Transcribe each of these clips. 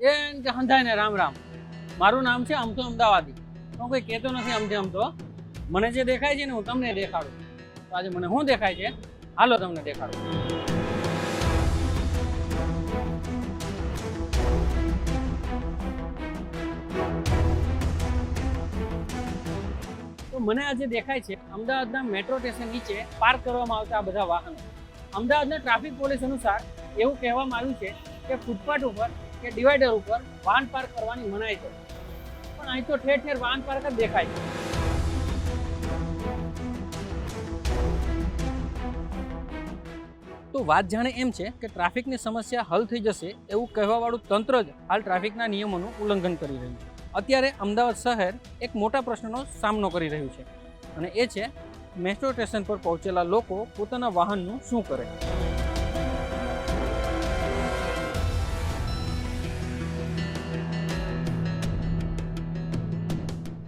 એ કે હંધાય ને રામ રામ. મારું નામ છે આમ તો અમદાવાદી. હું કોઈ કહેતો નથી આમ તો મને જે દેખાય છે ને હું તમને દેખાડું. તો આજે મને શું દેખાય છે? હાલો તમને દેખાડું. તો મને આજે દેખાય છે અમદાવાદના મેટ્રો સ્ટેશન નીચે પાર્ક કરવામાં આવતા આ બધા વાહનો. અમદાવાદના ટ્રાફિક પોલીસ અનુસાર એવું કહેવામાં આવ્યું છે કે ફૂટપાથ ઉપર કે ડિવાઈડર ઉપર વાહન પાર્ક કરવાની મનાઈ છે. પણ અહીં તો ઠેર ઠેર વાહન પાર્ક જ દેખાય છે. તો વાત જાણે એમ છે કે ટ્રાફિકની સમસ્યા હલ થઈ જશે એવું કહેવાવાળું તંત્ર જ હાલ ટ્રાફિકના નિયમોનું ઉલ્લંઘન કરી રહ્યું છે. અત્યારે અમદાવાદ શહેર એક મોટા પ્રશ્નનો સામનો કરી રહ્યું છે. અને એ છે, મેટ્રો સ્ટેશન પર પહોંચેલા લોકો પોતાના વાહનનું શું કરે?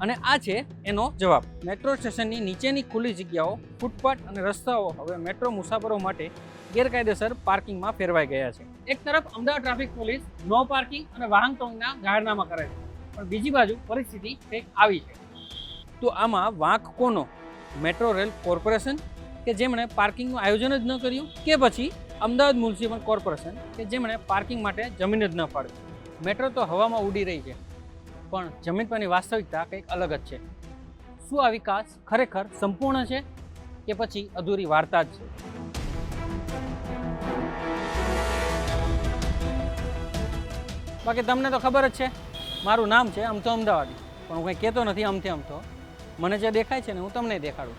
અને આ છે એનો જવાબ. મેટ્રો સ્ટેશનની નીચેની ખુલ્લી જગ્યાઓ, ફૂટપાથ અને રસ્તાઓ હવે મેટ્રો મુસાફરો માટે ગેરકાયદેસર પાર્કિંગમાં ફેરવાઈ ગયા છે. એક તરફ અમદાવાદ ટ્રાફિક પોલીસ નો પાર્કિંગ અને વાહન ટોંગના જાહેરનામા કરે છે. પણ બીજી બાજુ પરિસ્થિતિ કંઈક આવી છે. તો આમાં વાંક કોનો? મેટ્રો રેલ કોર્પોરેશન કે જેમણે પાર્કિંગનું આયોજન જ ન કર્યું? કે પછી અમદાવાદ મ્યુનિસિપલ કોર્પોરેશન કે જેમણે પાર્કિંગ માટે જમીન જ ન ફાળવી મેટ્રો તો હવામાં ઉડી રહી છે. પણ જમીન પરની વાસ્તવિકતા કંઈક અલગ જ છે. શું આ વિકાસ ખરેખર સંપૂર્ણ છે કે પછી અધૂરી વાર્તા જ છે? બાકી તમને તો ખબર જ છે, મારું નામ છે આમ તો અમદાવાદી. પણ હું કંઈ કહેતો નથી અમથે તો મને જે દેખાય છે ને હું તમને દેખાડું.